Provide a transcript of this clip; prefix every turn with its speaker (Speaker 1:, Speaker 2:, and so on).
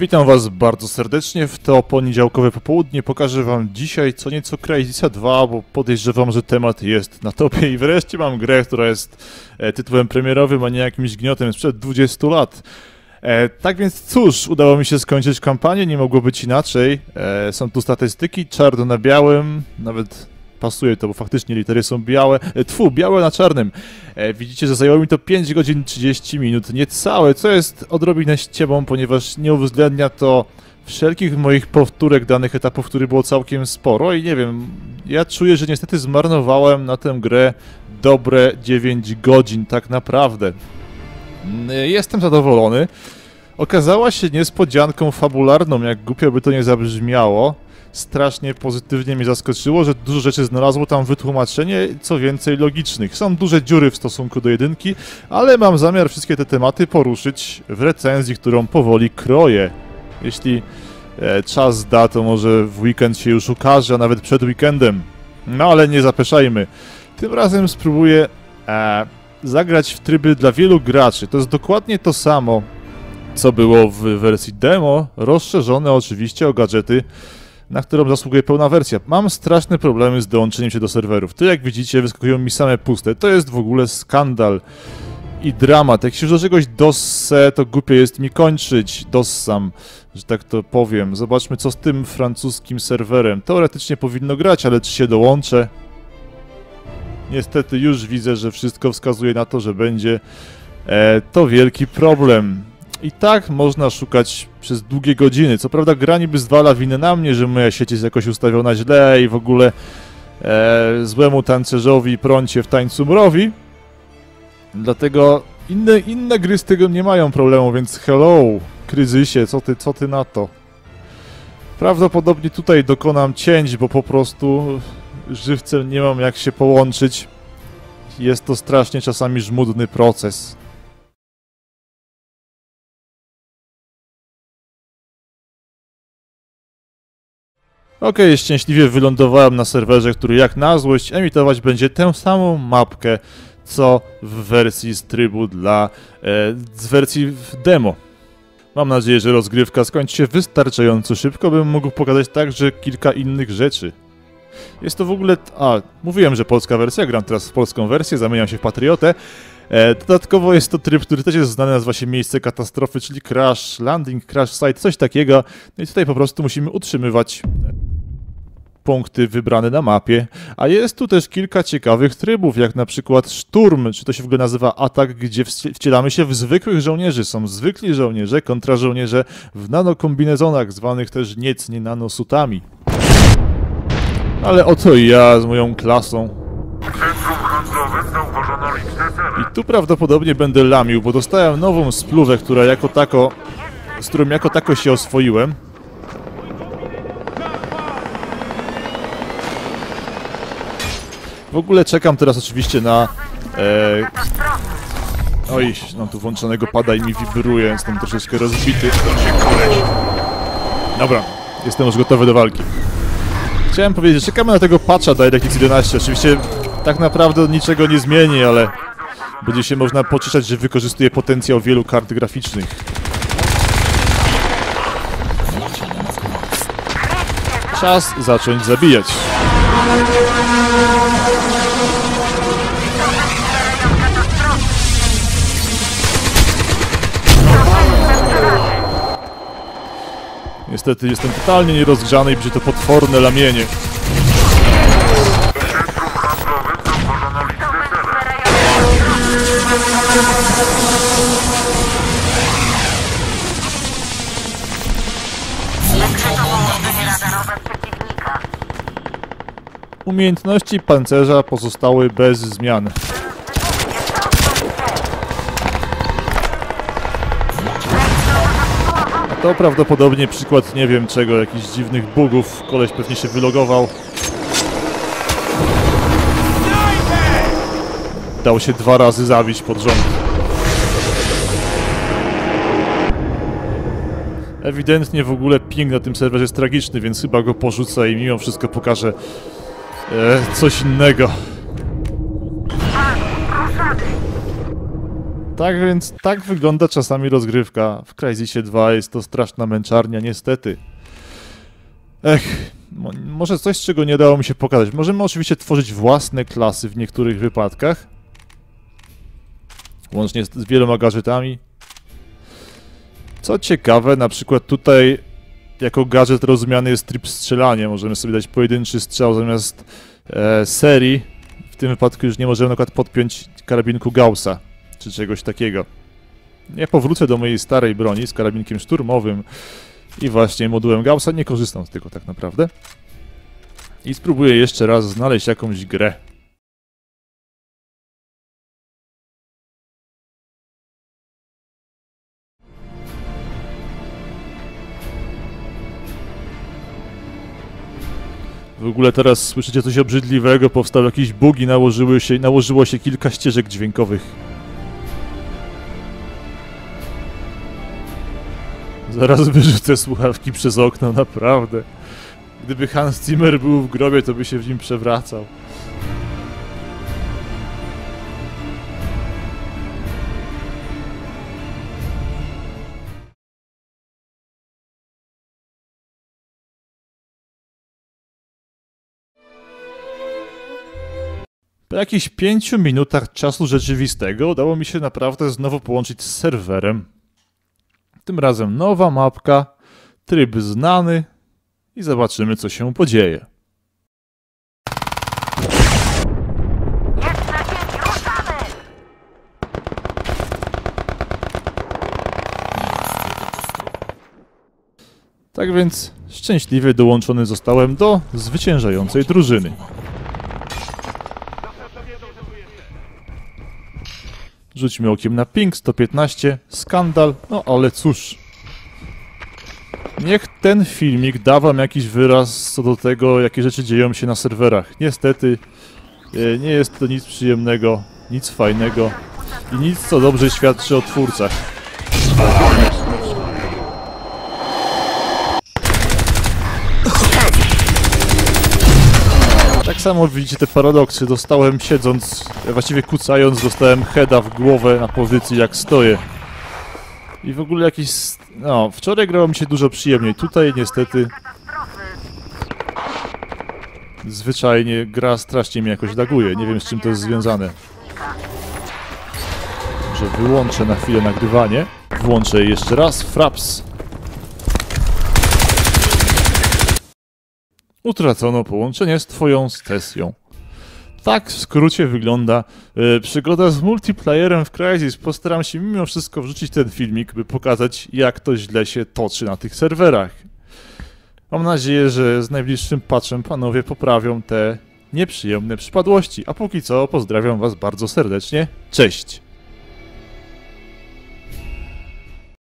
Speaker 1: Witam Was bardzo serdecznie w to poniedziałkowe popołudnie. Pokażę Wam dzisiaj co nieco Crysisa 2, bo podejrzewam, że temat jest na topie i wreszcie mam grę, która jest e, tytułem premierowym, a nie jakimś gniotem sprzed 20 lat. E, tak więc cóż, udało mi się skończyć kampanię, nie mogło być inaczej. E, są tu statystyki, czarno na białym, nawet pasuje to, bo faktycznie litery są białe. E, tfu, białe na czarnym. E, widzicie, że zajęło mi to 5 godzin 30 minut, niecałe, co jest odrobinę ściemą, ponieważ nie uwzględnia to wszelkich moich powtórek danych etapów, które było całkiem sporo i nie wiem, ja czuję, że niestety zmarnowałem na tę grę dobre 9 godzin, tak naprawdę. Mm, Jestem zadowolony. Okazała się niespodzianką fabularną, jak głupio by to nie zabrzmiało. Strasznie pozytywnie mnie zaskoczyło, że dużo rzeczy znalazło tam wytłumaczenie, co więcej logicznych. Są duże dziury w stosunku do jedynki, ale mam zamiar wszystkie te tematy poruszyć w recenzji, którą powoli kroję. Jeśli e, czas da, to może w weekend się już ukaże, a nawet przed weekendem. No ale nie zapeszajmy. Tym razem spróbuję e, zagrać w tryby dla wielu graczy. To jest dokładnie to samo, co było w wersji demo, rozszerzone oczywiście o gadżety, na którą zasługuje pełna wersja. Mam straszne problemy z dołączeniem się do serwerów. Tu jak widzicie wyskakują mi same puste. To jest w ogóle skandal i dramat. Jak się już do czegoś dossę, to głupio jest mi kończyć. Dossam, że tak to powiem. Zobaczmy co z tym francuskim serwerem. Teoretycznie powinno grać, ale czy się dołączę? Niestety już widzę, że wszystko wskazuje na to, że będzie e, to wielki problem. I tak można szukać przez długie godziny. Co prawda gra niby zwala winę na mnie, że moja sieć jest jakoś ustawiona źle i w ogóle e, złemu tancerzowi prącie w tańcu mrowi. Dlatego inne, inne gry z tego nie mają problemu, więc hello, kryzysie, co ty, co ty na to? Prawdopodobnie tutaj dokonam cięć, bo po prostu żywcem nie mam jak się połączyć. Jest to strasznie czasami żmudny proces. Okej, szczęśliwie wylądowałem na serwerze, który jak na złość emitować będzie tę samą mapkę, co w wersji z trybu dla... E, z wersji demo. Mam nadzieję, że rozgrywka skończy się wystarczająco szybko, bym mógł pokazać także kilka innych rzeczy. Jest to w ogóle... A, mówiłem, że polska wersja, gram teraz w polską wersję, zamieniam się w patriotę. E, dodatkowo jest to tryb, który też jest znany, nazywa się miejsce katastrofy, czyli crash landing, crash site, coś takiego. No i tutaj po prostu musimy utrzymywać punkty wybrane na mapie, a jest tu też kilka ciekawych trybów, jak na przykład szturm, czy to się w ogóle nazywa atak, gdzie wci- wcielamy się w zwykłych żołnierzy. Są zwykli żołnierze, kontrażołnierze w nanokombinezonach, zwanych też niecnie nanosutami. Ale oto ja z moją klasą. I tu prawdopodobnie będę lamił, bo dostałem nową spluwę, która jako tako, z którą jako tako się oswoiłem. W ogóle czekam teraz oczywiście na... E... Oj, mam tu włączonego pada i mi wibruje, jestem troszeczkę rozbity. Dobra, jestem już gotowy do walki. Chciałem powiedzieć, czekamy na tego patcha DirectX 11. Oczywiście tak naprawdę niczego nie zmieni, ale będzie się można pocieszać, że wykorzystuje potencjał wielu kart graficznych. Czas zacząć zabijać. Niestety jestem totalnie nierozgrzany i będzie to potworne lamienie. Umiejętności pancerza pozostały bez zmian. To prawdopodobnie przykład nie wiem czego, jakichś dziwnych bugów. Koleś pewnie się wylogował. Dał się dwa razy zabić pod rząd. Ewidentnie w ogóle ping na tym serwerze jest tragiczny, więc chyba go porzucę i mimo wszystko pokażę e, coś innego. Tak więc tak wygląda czasami rozgrywka. W Crysisie 2 jest to straszna męczarnia, niestety. Ech, mo- może coś, czego nie dało mi się pokazać. Możemy oczywiście tworzyć własne klasy w niektórych wypadkach. Łącznie z, z wieloma gadżetami. Co ciekawe, na przykład tutaj jako gadżet rozumiany jest tryb strzelania. Możemy sobie dać pojedynczy strzał zamiast e, serii. W tym wypadku już nie możemy na przykład podpiąć karabinku Gaussa czy czegoś takiego. Ja powrócę do mojej starej broni z karabinkiem szturmowym i właśnie modułem Gaussa. Nie korzystam z tego tak naprawdę. I spróbuję jeszcze raz znaleźć jakąś grę. W ogóle teraz słyszycie coś obrzydliwego, powstał jakiś bug i nałożyły się, nałożyło się kilka ścieżek dźwiękowych. Zaraz wyrzucę słuchawki przez okno, naprawdę. Gdyby Hans Zimmer był w grobie, to by się w nim przewracał. Po jakichś pięciu minutach czasu rzeczywistego udało mi się naprawdę znowu połączyć z serwerem. Tym razem nowa mapka, tryb znany i zobaczymy co się podzieje. Tak więc szczęśliwie dołączony zostałem do zwyciężającej drużyny. Rzućmy okiem na ping 115, skandal, no ale cóż. Niech ten filmik da wam jakiś wyraz co do tego, jakie rzeczy dzieją się na serwerach. Niestety e, nie jest to nic przyjemnego, nic fajnego i nic co dobrze świadczy o twórcach. Tak samo widzicie te paradoksy. Dostałem siedząc, właściwie kucając, dostałem heada w głowę na pozycji jak stoję. I w ogóle jakiś... No, wczoraj grało mi się dużo przyjemniej. Tutaj niestety... Zwyczajnie gra strasznie mnie jakoś laguje. Nie wiem z czym to jest związane. Że wyłączę na chwilę nagrywanie. Włączę je jeszcze raz. Fraps. Utracono połączenie z twoją sesją. Tak w skrócie wygląda e, przygoda z multiplayerem w Crysis. Postaram się mimo wszystko wrzucić ten filmik, by pokazać jak to źle się toczy na tych serwerach. Mam nadzieję, że z najbliższym patchem panowie poprawią te nieprzyjemne przypadłości. A póki co pozdrawiam was bardzo serdecznie. Cześć!